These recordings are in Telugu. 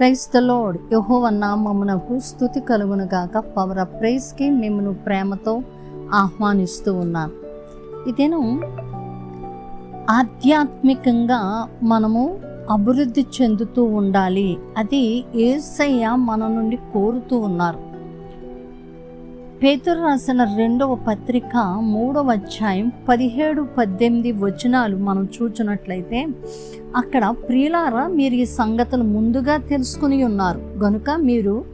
ప్రైజ్ ద లోడ్ యహోవ నామమునకు స్థుతి కలుగును గాక. పవర్ ఆఫ్ ప్రైజ్కి మిమ్మల్ని ప్రేమతో ఆహ్వానిస్తూ ఉన్నాను. ఇదేను ఆధ్యాత్మికంగా మనము అభివృద్ధి చెందుతూ ఉండాలి. అది ఏసయ్య మన నుండి కోరుతూ ఉన్నారు. పేతురు రాసిన రెండవ పత్రిక మూడవ అధ్యాయం పదిహేడు పద్దెనిమిది వచనాలు మనం చూచినట్లయితే అక్కడ ప్రియులారా మీరు ఈ సంగతులు ముందుగా తెలుసుకుని ఉన్నారు. గనుక మీరు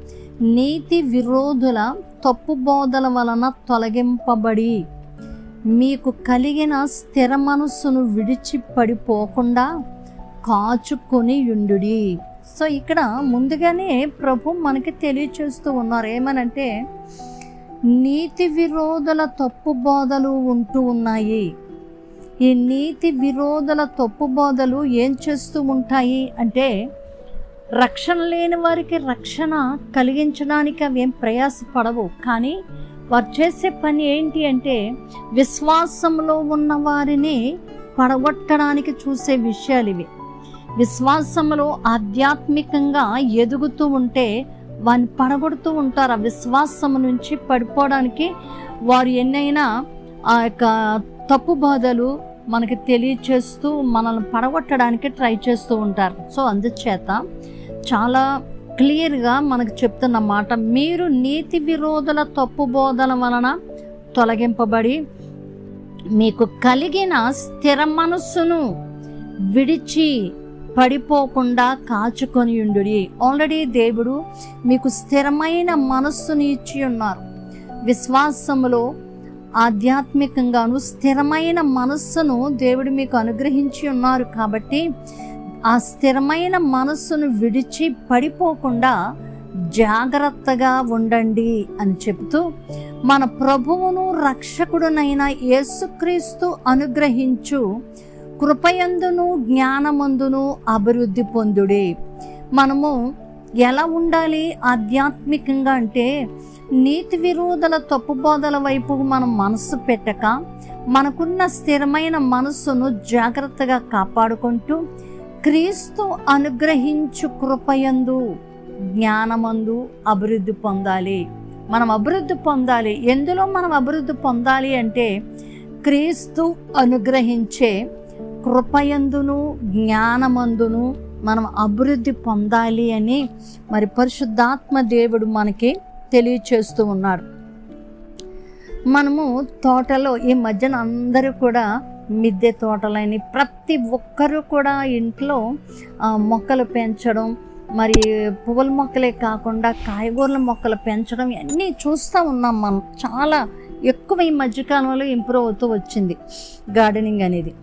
నీతి విరోధుల తప్పు బోధల వలన తొలగింపబడి మీకు కలిగిన స్థిర మనస్సును విడిచి పడిపోకుండా కాచుకొని ఉండుడి. సో ఇక్కడ ముందుగానే ప్రభు మనకి తెలియచేస్తూ ఉన్నారు. ఏమనంటే నీతి విరోధుల తప్పు బోధలు ఉంటూ ఉన్నాయి. ఈ నీతి విరోధుల తప్పు బోధలు ఏం చేస్తూ ఉంటాయి అంటే రక్షణ లేని వారికి రక్షణ కలిగించడానికి అవి ఏం ప్రయాసపడవు. కానీ వారు చేసే పని ఏంటి అంటే విశ్వాసంలో ఉన్న వారిని పడగొట్టడానికి చూసే విషయాలు ఇవి. విశ్వాసంలో ఆధ్యాత్మికంగా ఎదుగుతూ ఉంటే వారిని పడగొడుతూ ఉంటారు. ఆ విశ్వాసం నుంచి పడిపోవడానికి వారు ఎన్నైనా ఆ యొక్క తప్పు బాధలు మనకి తెలియచేస్తూ మనల్ని పడగొట్టడానికి ట్రై చేస్తూ ఉంటారు. సో అందుచేత చాలా క్లియర్గా మనకు చెప్తున్న మాట మీరు నీతి విరోధుల తప్పు బోధన వలన తొలగింపబడి మీకు కలిగిన స్థిర మనస్సును విడిచి పడిపోకుండా కాచుకొని ఉండు. ఆల్రెడీ దేవుడు మీకు స్థిరమైన మనస్సుని ఇచ్చి ఉన్నారు. విశ్వాసములో ఆధ్యాత్మికంగాను స్థిరమైన మనస్సును దేవుడు మీకు అనుగ్రహించి ఉన్నారు కాబట్టి ఆ స్థిరమైన మనస్సును విడిచి పడిపోకుండా జాగ్రత్తగా ఉండండి అని చెబుతూ మన ప్రభువును రక్షకుడునైన యేసుక్రీస్తు అనుగ్రహించు కృపయందును జ్ఞానమందును అభివృద్ధి పొందుడే. మనము ఎలా ఉండాలి ఆధ్యాత్మికంగా అంటే నీతి విరోధుల తప్పుబోధల వైపు మనం మనస్సు పెట్టక మనకున్న స్థిరమైన మనస్సును జాగ్రత్తగా కాపాడుకుంటూ క్రీస్తు అనుగ్రహించు కృపయందు జ్ఞానమందు అభివృద్ధి పొందాలి. మనం అభివృద్ధి పొందాలి. ఎందులో మనం అభివృద్ధి పొందాలి అంటే క్రీస్తు అనుగ్రహించే కృపయందును జ్ఞానమందును మనం అభివృద్ధి పొందాలి అని మరి పరిశుద్ధాత్మ దేవుడు మనకి తెలియచేస్తూ ఉన్నాడు. మనము తోటలో ఈ మధ్యన అందరూ కూడా మిద్దె తోటలని ప్రతి ఒక్కరూ కూడా ఇంట్లో మొక్కలు పెంచడం మరి పువ్వుల మొక్కలే కాకుండా కాయగూరల మొక్కలు పెంచడం ఇవన్నీ చూస్తూ ఉన్నాం మనం. చాలా ఎక్కువ ఈ మధ్యకాలంలో ఇంప్రూవ్ అవుతూ వచ్చింది గార్డెనింగ్ అనేది.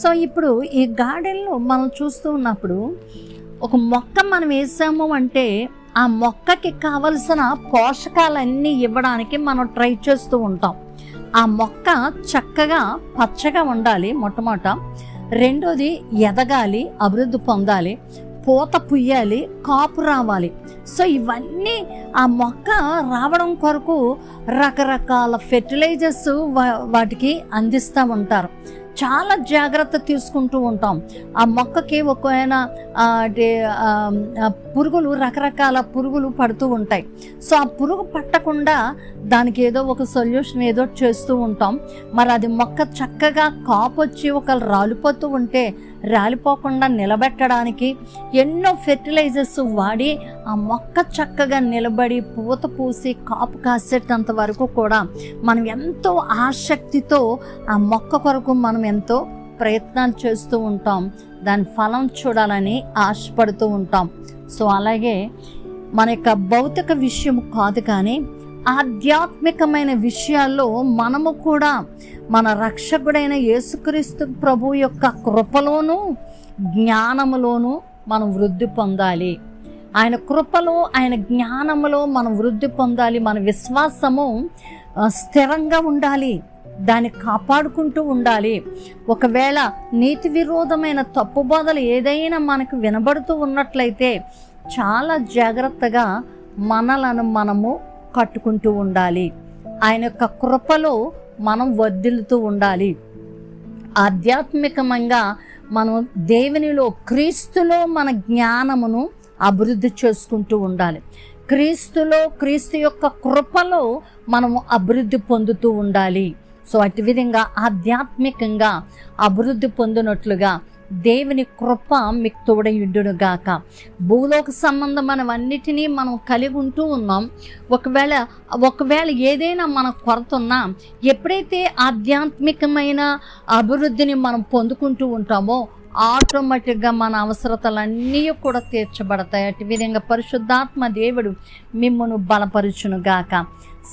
సో ఇప్పుడు ఈ గార్డెన్లో మనం చూస్తూ ఉన్నప్పుడు ఒక మొక్క మనం వేసాము అంటే ఆ మొక్కకి కావలసిన పోషకాలన్నీ ఇవ్వడానికి మనం ట్రై చేస్తూ ఉంటాం. ఆ మొక్క చక్కగా పచ్చగా ఉండాలి మొట్టమొదట. రెండోది ఎదగాలి అభివృద్ధి పొందాలి పూత పుయ్యాలి కాపు రావాలి. సో ఇవన్నీ ఆ మొక్క రావడం కొరకు రకరకాల ఫెర్టిలైజర్స్ వాటికి అందిస్తూ ఉంటారు. చాలా జాగ్రత్త తీసుకుంటూ ఉంటాం. ఆ మొక్కకి ఒకవేళ పురుగులు రకరకాల పురుగులు పడుతూ ఉంటాయి. సో ఆ పురుగు పట్టకుండా దానికి ఏదో ఒక సొల్యూషన్ ఏదో చేస్తూ ఉంటాం. మరి అది మొక్క చక్కగా కాపు వచ్చి ఒక రాలిపోతూ ఉంటే రాలిపోకుండా నిలబెట్టడానికి ఎన్నో ఫెర్టిలైజర్స్ వాడి ఆ మొక్క చక్కగా నిలబడి పూత పూసి కాపు కాసేటంత వరకు కూడా మనం ఎంతో ఆసక్తితో ఆ మొక్క కొరకు మనం ఎంతో ప్రయత్నాలు చేస్తూ ఉంటాం. దాని ఫలం చూడాలని ఆశపడుతూ ఉంటాం. సో అలాగే మన యొక్క భౌతిక విషయం కాదు కానీ ఆధ్యాత్మికమైన విషయాల్లో మనము కూడా మన రక్షకుడైన యేసుక్రీస్తు ప్రభు యొక్క కృపలోను జ్ఞానములోనూ మనం వృద్ధి పొందాలి. ఆయన కృపలో ఆయన జ్ఞానములో మనం వృద్ధి పొందాలి. మన విశ్వాసము స్థిరంగా ఉండాలి. దాన్ని కాపాడుకుంటూ ఉండాలి. ఒకవేళ నీతి విరోధమైన తప్పుబోధలు ఏదైనా మనకు వినబడుతూ ఉన్నట్లయితే చాలా జాగ్రత్తగా మనలను మనము కట్టుకుంటూ ఉండాలి. ఆయన యొక్క కృపలో మనం వర్ధిల్లుతూ ఉండాలి. ఆధ్యాత్మికంగా మనం దేవునిలో క్రీస్తులో మన జ్ఞానమును అభివృద్ధి చేసుకుంటూ ఉండాలి. క్రీస్తులో క్రీస్తు యొక్క కృపలో మనము అభివృద్ధి పొందుతూ ఉండాలి. సో అటు విధంగా ఆధ్యాత్మికంగా అభివృద్ధి పొందినట్లుగా దేవుని కృప మీకు తోడయుడ్డును గాక. భూలోక సంబంధమైనవన్నిటినీ మనం కలిగి ఉంటూ ఉన్నాం. ఒకవేళ ఒకవేళ ఏదైనా మన కొరత ఉన్నా ఎప్పుడైతే ఆధ్యాత్మికమైన అభివృద్ధిని మనం పొందుకుంటూ ఉంటామో ఆటోమేటిక్గా మన అవసరతలన్నీ కూడా తీర్చబడతాయి. అటు విధంగా పరిశుద్ధాత్మ దేవుడు మిమ్మను బలపరుచును గాక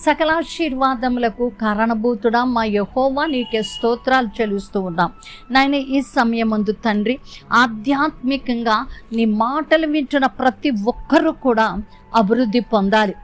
సకలాశీర్వాదములకు కారణభూతుడా మా యహోవా నీకే స్తోత్రాలు చెల్లిస్తూ ఉన్నాం. నాయన ఈ సమయమందు తండ్రి ఆధ్యాత్మికంగా నీ మాటలు వింటున్న ప్రతి ఒక్కరూ కూడా అభివృద్ధి పొందాలి.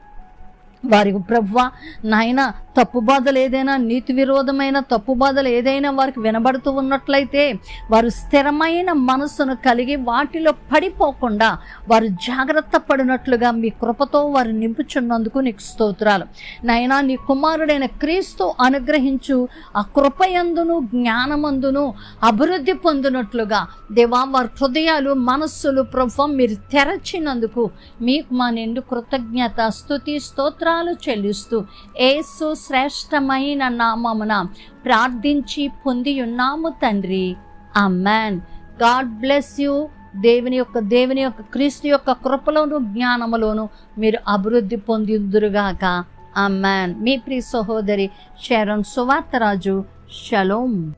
వారి ప్రభువ నాయన తప్పు బాధలు ఏదైనా నీతి విరోధమైన తప్పు బాధలు ఏదైనా వారికి వినబడుతూ ఉన్నట్లయితే వారు స్థిరమైన మనస్సును కలిగి వాటిలో పడిపోకుండా వారు జాగ్రత్త పడినట్లుగా మీ కృపతో వారు నింపుచున్నందుకు నీకు స్తోత్రాలు. నైనా నీ కుమారుడైన క్రీస్తు అనుగ్రహించు ఆ కృపయందును జ్ఞానమందును అభివృద్ధి పొందినట్లుగా దేవా వారి హృదయాలు మనస్సులు ప్రభు మీరు తెరచినందుకు మీకు మా నిండు కృతజ్ఞత స్థుతి స్తోత్రాలు చెల్లిస్తూ ఏసు శ్రేష్టమైన నామమున ప్రార్థించి పొంది ఉన్నాము తండ్రి. Amen God bless you. దేవుని యొక్క దేవుని యొక్క క్రీస్తు యొక్క కృపలోను జ్ఞానములోను మీరు అభివృద్ధి పొందిందురుగాక అమ్మాన్ మీ ప్రియ సహోదరి శరణ్ సువార్తరాజు. షలోం.